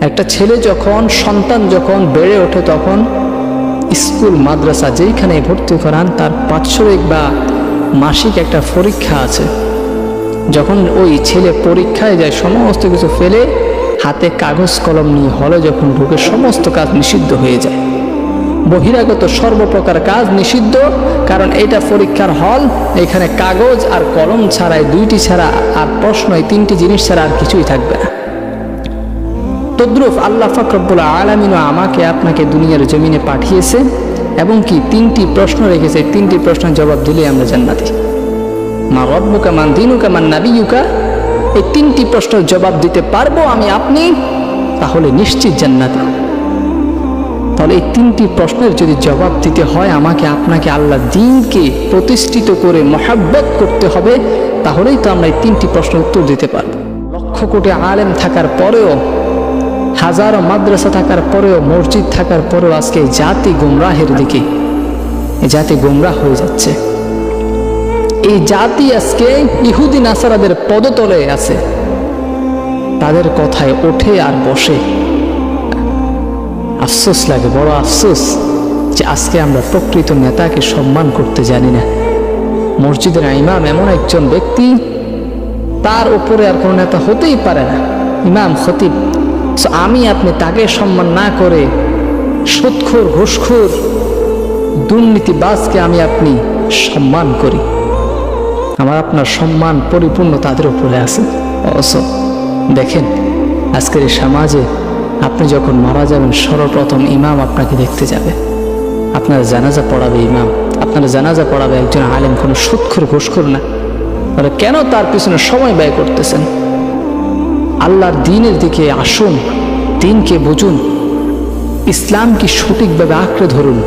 একটা ছেলে যখন, সন্তান যখন বেড়ে ওঠে তখন স্কুল, মাদ্রাসা যেইখানে ভর্তি করান, তার বাৎসরিক বা মাসিক একটা পরীক্ষা আছে। যখন ওই ছেলে পরীক্ষায় যায়, সমস্ত কিছু ফেলে হাতে কাগজ, কলম নিয়ে হলে যখন ঢুকে, সমস্ত কাজ নিষিদ্ধ হয়ে যায়। বহিরাগত সর্বপ্রকার কাজ নিষিদ্ধ, কারণ এটা পরীক্ষার হল। এখানে কাগজ আর কলম ছাড়াই দুইটি ছাড়া আর প্রশ্ন এই তিনটি জিনিস ছাড়া আর কিছুই থাকবে না। তদ্রুফ আল্লাহ ফাকরবুল আলমিনও আমাকে আপনাকে দুনিয়ার জমিনে পাঠিয়েছে এবং কি তিনটি প্রশ্ন রেখেছে, তিনটি প্রশ্নের জবাব দিলে আমরা জান্নাতি। মা রব্বুকা মান দিনুকা মান নাবিয়ুকা? এই তিনটি প্রশ্নের জবাব দিতে পারব আমি আপনি? তাহলে নিশ্চিত জান্নাতি। তাহলে এই তিনটি প্রশ্নের যদি জবাব দিতে হয়, আমাকে আপনাকে আল্লাহ দিনকে প্রতিষ্ঠিত করে মহাব্বত করতে হবে, তাহলেই তো আমরা এই তিনটি প্রশ্নের উত্তর দিতে পারব। লক্ষ কোটি আলেম থাকার পরেও হাজারো মাদ্রাসা থাকার পরেও, মসজিদ থাকার পরেও আজকে জাতি গুমরাহের দিকে জাতি গুমরাহ হয়ে যাচ্ছে। এই জাতি আজকে ইহুদি নাসারাদের পদতলে আছে। তাদের কথায় ওঠে আর বসে। আফসোস লাগে, বড় আফসোস যে আজকে আমরা প্রকৃত নেতাকে সম্মান করতে জানি না। মসজিদের ইমাম এমন একজন ব্যক্তি, তার উপরে আর কোনো নেতা হতেই পারে না। ইমাম খতিব আমি আপনি তাকে সম্মান না করে সুৎখোর, ঘুষখোর, দুর্নীতিবাজকে আমি আপনি সম্মান করি। আমার আপনার সম্মান পরিপূর্ণ তাদের উপরে আছে। অবশ্য দেখেন, আজকের এই সমাজে আপনি যখন মারা যাবেন, সর্বপ্রথম ইমাম আপনাকে দেখতে যাবে। আপনার জানাজা পড়াবে ইমাম। আপনার জানাজা পড়াবে একজন আলেম, কোনো সুৎখর, ঘুষখোর না। কেন তার পিছনে সময় ব্যয় করতেছেন? আল্লাহর দিনের দিকে আসুন দিনকে বুঝুন ইসলামকে সঠিকভাবে আঁকড়ে ধরুন।